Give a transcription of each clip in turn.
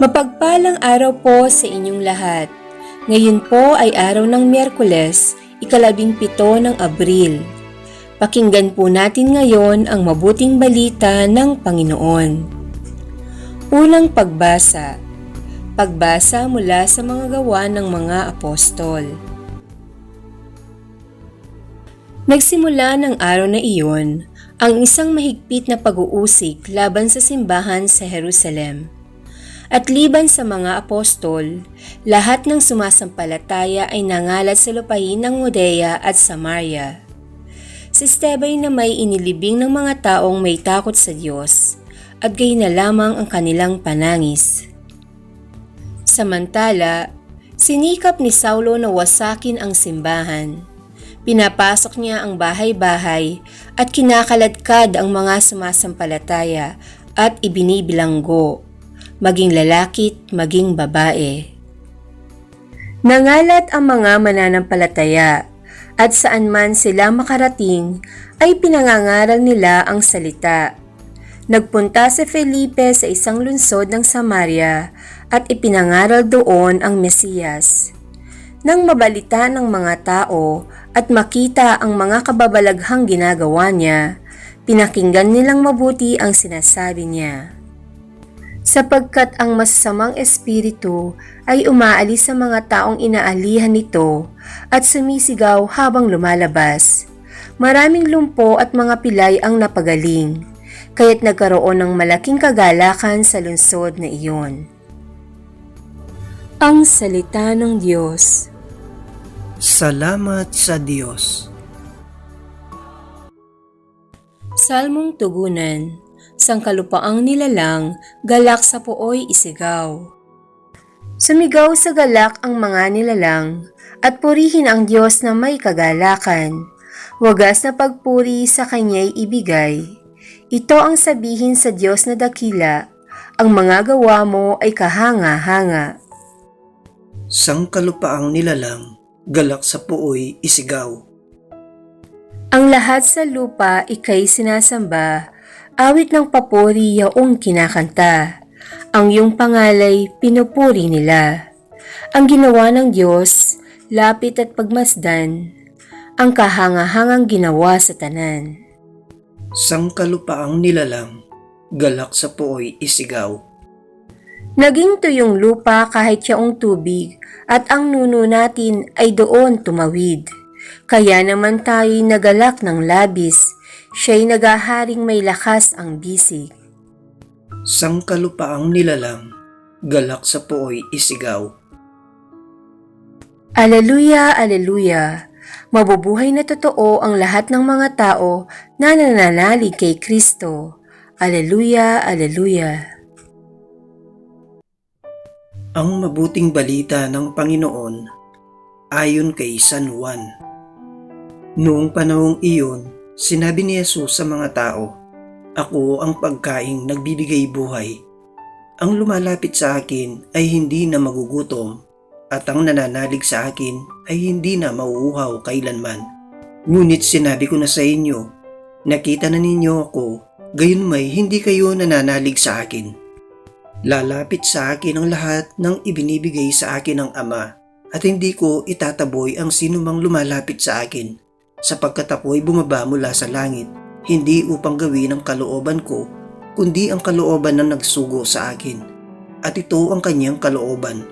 Mapagpalang araw po sa inyong lahat. Ngayon po ay araw ng Miyerkules, ikalabing pito ng Abril. Pakinggan po natin ngayon ang mabuting balita ng Panginoon. Unang pagbasa. Pagbasa mula sa mga gawa ng mga apostol. Nagsimula ng araw na iyon ang isang mahigpit na pag-uusik laban sa simbahan sa Jerusalem. At liban sa mga apostol, lahat ng sumasampalataya ay nangalat sa lupain ng Judea at Samaria. Si Stebay na may inilibing ng mga taong may takot sa Diyos at gayon na lamang ang kanilang panangis. Samantala, sinikap ni Saulo na wasakin ang simbahan. Pinapasok niya ang bahay-bahay at kinakaladkad ang mga sumasampalataya at ibinibilanggo maging lalaki't maging babae. Nangalat ang mga mananampalataya at saan man sila makarating ay pinangangaral nila ang salita. Nagpunta si Felipe sa isang lunsod ng Samaria at ipinangaral doon ang Mesiyas. Nang mabalita ng mga tao at makita ang mga kababalaghang ginagawa niya, pinakinggan nilang mabuti ang sinasabi niya sapagkat ang masasamang espiritu ay umaalis sa mga taong inaalihan nito at sumisigaw habang lumalabas. Maraming lumpo at mga pilay ang napagaling, kaya't nagkaroon ng malaking kagalakan sa lungsod na iyon. Ang Salita ng Diyos Salamat sa Diyos. Salmong Tugunan Sangkalupaang nilalang, galak sa pooy isigaw. Sumigaw sa galak ang mga nilalang, at purihin ang Diyos na may kagalakan. Wagas na pagpuri sa Kanya'y ibigay. Ito ang sabihin sa Diyos na dakila, ang mga gawa mo ay kahanga-hanga. Sangkalupaang nilalang, galak sa puoy isigaw. Ang lahat sa lupa ikay sinasamba, awit ng papuri yaong kinakanta. Ang iyong pangalay pinupuri nila. Ang ginawa ng Diyos, lapit at pagmasdan, ang kahangahangang ginawa sa tanan. Sangkalupaang nilalang, galak sa puoy isigaw. Naging tuyong lupa kahit yaong tubig at ang nuno natin ay doon tumawid. Kaya naman tayo'y nagalak ng labis, siya'y nagaharing may lakas ang bisig. Sangkalupaang nilalang, galak sa puoy isigaw. Aleluya, aleluya! Mabubuhay na totoo ang lahat ng mga tao na nananalig kay Kristo. Aleluya, aleluya! Ang mabuting balita ng Panginoon ayon kay San Juan. Noong panahong iyon, sinabi ni Jesus sa mga tao, Ako ang pagkaing nagbibigay buhay. Ang lumalapit sa akin ay hindi na magugutom at ang nananalig sa akin ay hindi na mauuhaw kailanman. Ngunit sinabi ko na sa inyo, nakita na ninyo ako, gayon may hindi kayo nananalig sa akin. Lalapit sa akin ang lahat ng ibinibigay sa akin ng Ama at hindi ko itataboy ang sinumang lumalapit sa akin sapagkat ako'y bumaba mula sa langit hindi upang gawin ang kalooban ko kundi ang kalooban ng nagsugo sa akin at ito ang kanyang kalooban.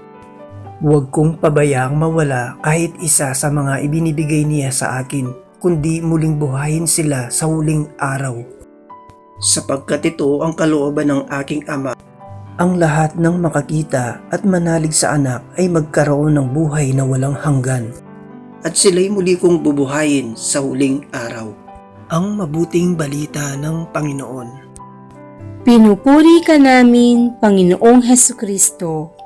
Huwag kong pabayaang mawala kahit isa sa mga ibinibigay niya sa akin kundi muling buhayin sila sa huling araw. Sapagkat ito ang kalooban ng aking Ama ang lahat ng makakita at manalig sa anak ay magkaroon ng buhay na walang hanggan. At sila'y muli kong bubuhayin sa huling araw. Ang mabuting balita ng Panginoon. Pinupuri ka namin, Panginoong Heso Kristo.